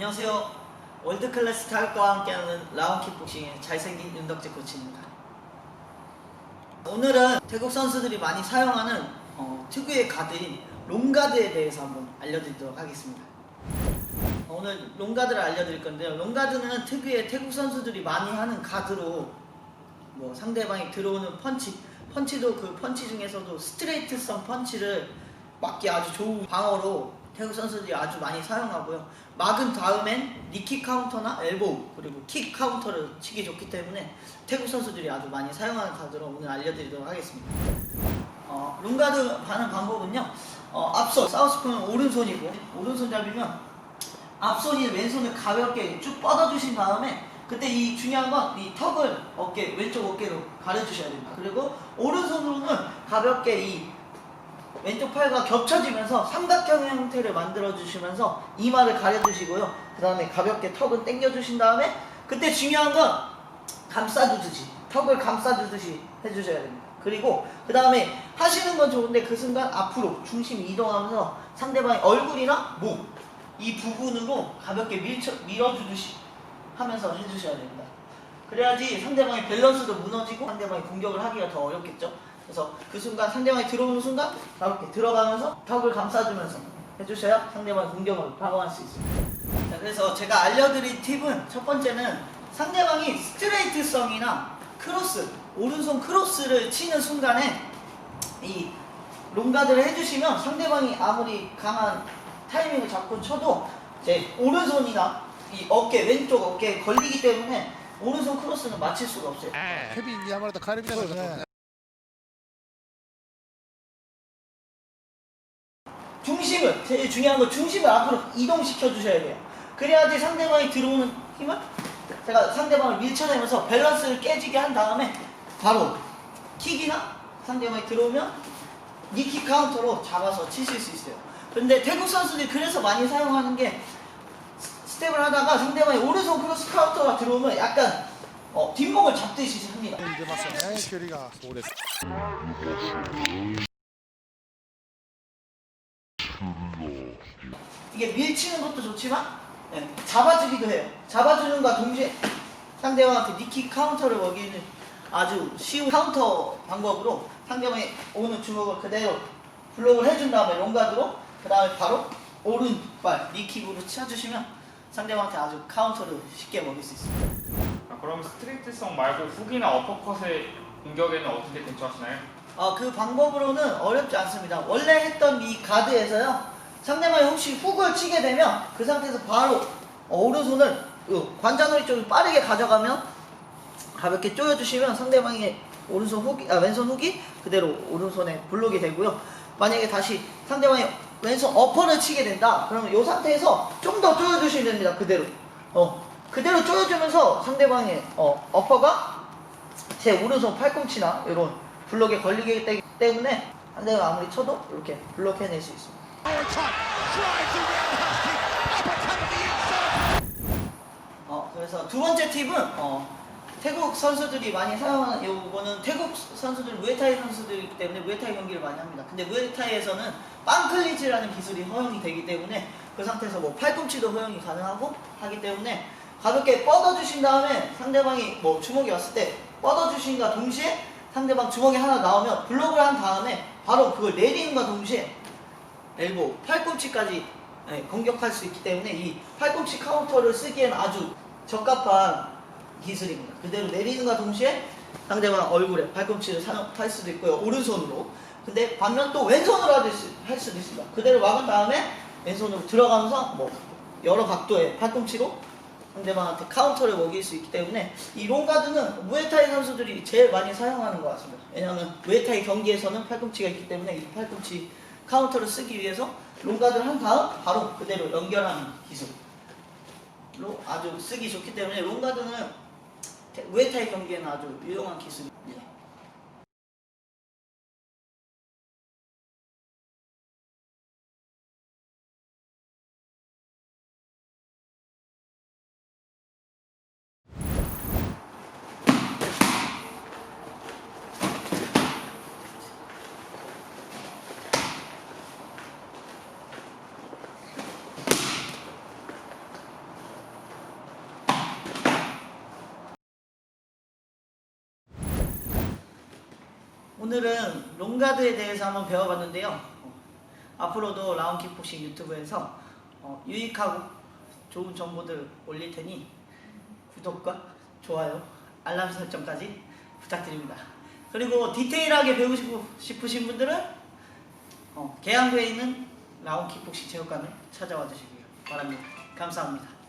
안녕하세요. 월드클래스 타격과 함께하는 라운킥복싱의 잘생긴 윤덕재 코치입니다. 오늘은 태국 선수들이 많이 사용하는 어, 특유의 가드인 롱가드에 대해서 한번 알려드리도록 하겠습니다. 어, 오늘 롱가드를 알려드릴 건데요. 롱가드는 특유의 태국 선수들이 많이 하는 가드로 뭐 상대방이 들어오는 펀치, 펀치도 그 펀치 중에서도 스트레이트성 펀치를 막기 아주 좋은 방어로 태국 선수들이 아주 많이 사용하고요. 막은 다음엔 니킥 카운터나 엘보우 그리고 킥 카운터를 치기 좋기 때문에 태국 선수들이 아주 많이 사용하는 카드로 오늘 알려드리도록 하겠습니다. 어, 롱가드 하는 방법은요. 어, 앞서 사우스포는 오른손이고 오른손 잡이면 앞손이 왼손을 가볍게 쭉 뻗어주신 다음에 그때 이 중요한 건 이 턱을 어깨 왼쪽 어깨로 가려주셔야 됩니다. 그리고 오른손으로는 가볍게 이 왼쪽 팔과 겹쳐지면서 삼각형 형태를 만들어 주시면서 이마를 가려주시고요. 그 다음에 가볍게 턱은 당겨주신 다음에 그때 중요한 건 감싸주듯이 턱을 감싸주듯이 해주셔야 됩니다. 그리고 그 다음에 하시는 건 좋은데 그 순간 앞으로 중심 이동하면서 상대방의 얼굴이나 목 이 부분으로 가볍게 밀쳐, 밀어주듯이 하면서 해주셔야 됩니다. 그래야지 상대방의 밸런스도 무너지고 상대방이 공격을 하기가 더 어렵겠죠. 그래서 그 순간 상대방이 들어오는 순간 가볍게 들어가면서 턱을 감싸주면서 해주셔야 상대방의 공격을 방어할 수 있습니다. 자, 그래서 제가 알려드릴 팁은 첫 번째는 상대방이 스트레이트성이나 크로스, 오른손 크로스를 치는 순간에 이 롱가드를 해주시면 상대방이 아무리 강한 타이밍을 잡고 쳐도 제 오른손이나 이 어깨, 왼쪽 어깨에 걸리기 때문에 오른손 크로스는 맞힐 수가 없어요. 카리비나 네. 중심을 제일 중요한 건 중심을 앞으로 이동시켜 주셔야 돼요. 그래야지 상대방이 들어오는 힘을 제가 상대방을 밀쳐내면서 밸런스를 깨지게 한 다음에 바로 킥이나 상대방이 들어오면 니킥 카운터로 잡아서 치실 수 있어요. 근데 태국 선수들이 그래서 많이 사용하는 게 스- 스텝을 하다가 상대방이 오른손 크로스 카운터가 들어오면 약간 어, 뒷목을 잡듯이 합니다. 네. 이게 밀치는 것도 좋지만 예, 잡아주기도 해요. 잡아주는과 동시에 상대방한테 니킥 카운터를 먹이는 아주 쉬운 카운터 방법으로 상대방이 오는 주먹을 그대로 블록을 해준 다음에 롱가드로 그 다음에 바로 오른발 니킥으로 쳐주시면 상대방한테 아주 카운터를 쉽게 먹일 수 있습니다. 아, 그럼 스트레이트성 말고 훅이나 어퍼컷의 공격에는 어떻게 대처하시나요? 아, 그 방법으로는 어렵지 않습니다. 원래 했던 이 가드에서요, 상대방이 혹시 훅을 치게 되면 그 상태에서 바로 어, 오른손을 어, 관자놀이 쪽으로 빠르게 가져가면 가볍게 조여주시면 상대방의 오른손 훅이, 아, 왼손 훅이 그대로 오른손에 블록이 되고요. 만약에 다시 상대방이 왼손 어퍼를 치게 된다. 그러면 이 상태에서 좀 더 조여주시면 됩니다. 그대로. 어, 그대로 조여주면서 상대방의 어, 어퍼가 제 오른손 팔꿈치나 이런 블록에 걸리기 때문에 때문에 상대가 아무리 쳐도 이렇게 블록해낼 수 있습니다. 어, 그래서 두 번째 팁은 어, 태국 선수들이 많이 사용하는 요거는 태국 선수들 무에타이 선수들이기 때문에 무에타이 경기를 많이 합니다. 근데 무에타이에서는 빵클리즈라는 기술이 허용이 되기 때문에 그 상태에서 뭐 팔꿈치도 허용이 가능하고 하기 때문에 가볍게 뻗어주신 다음에 상대방이 뭐 주먹이 왔을 때 뻗어주신과 동시에 상대방 주먹이 하나 나오면 블록을 한 다음에 바로 그걸 내리는과 동시에 엘보 팔꿈치까지 예, 공격할 수 있기 때문에 이 팔꿈치 카운터를 쓰기에는 아주 적합한 기술입니다. 그대로 내리는과 동시에 상대방 얼굴에 팔꿈치를 사용할 수도 있고요. 오른손으로. 근데 반면 또 왼손으로 할 수- 할 수도 있습니다. 그대로 막은 다음에 왼손으로 들어가면서 뭐 여러 각도의 팔꿈치로 상대방한테 카운터를 먹일 수 있기 때문에 이 롱가드는 무에타이 선수들이 제일 많이 사용하는 것 같습니다. 왜냐하면 무에타이 경기에서는 팔꿈치가 있기 때문에 이 팔꿈치 카운터를 쓰기 위해서 롱가드를 한 다음 바로 그대로 연결하는 기술로 아주 쓰기 좋기 때문에 롱가드는 테- 무에타이 경기에는 아주 유용한 기술입니다. 오늘은 롱가드에 대해서 한번 배워봤는데요. 어, 앞으로도 라운킥복싱 유튜브에서 어, 유익하고 좋은 정보들 올릴 테니 구독과 좋아요, 알람 설정까지 부탁드립니다. 그리고 디테일하게 배우고 싶으신 분들은 어, 계양구에 있는 라운킥복싱 체육관을 찾아와 주시기 바랍니다. 감사합니다.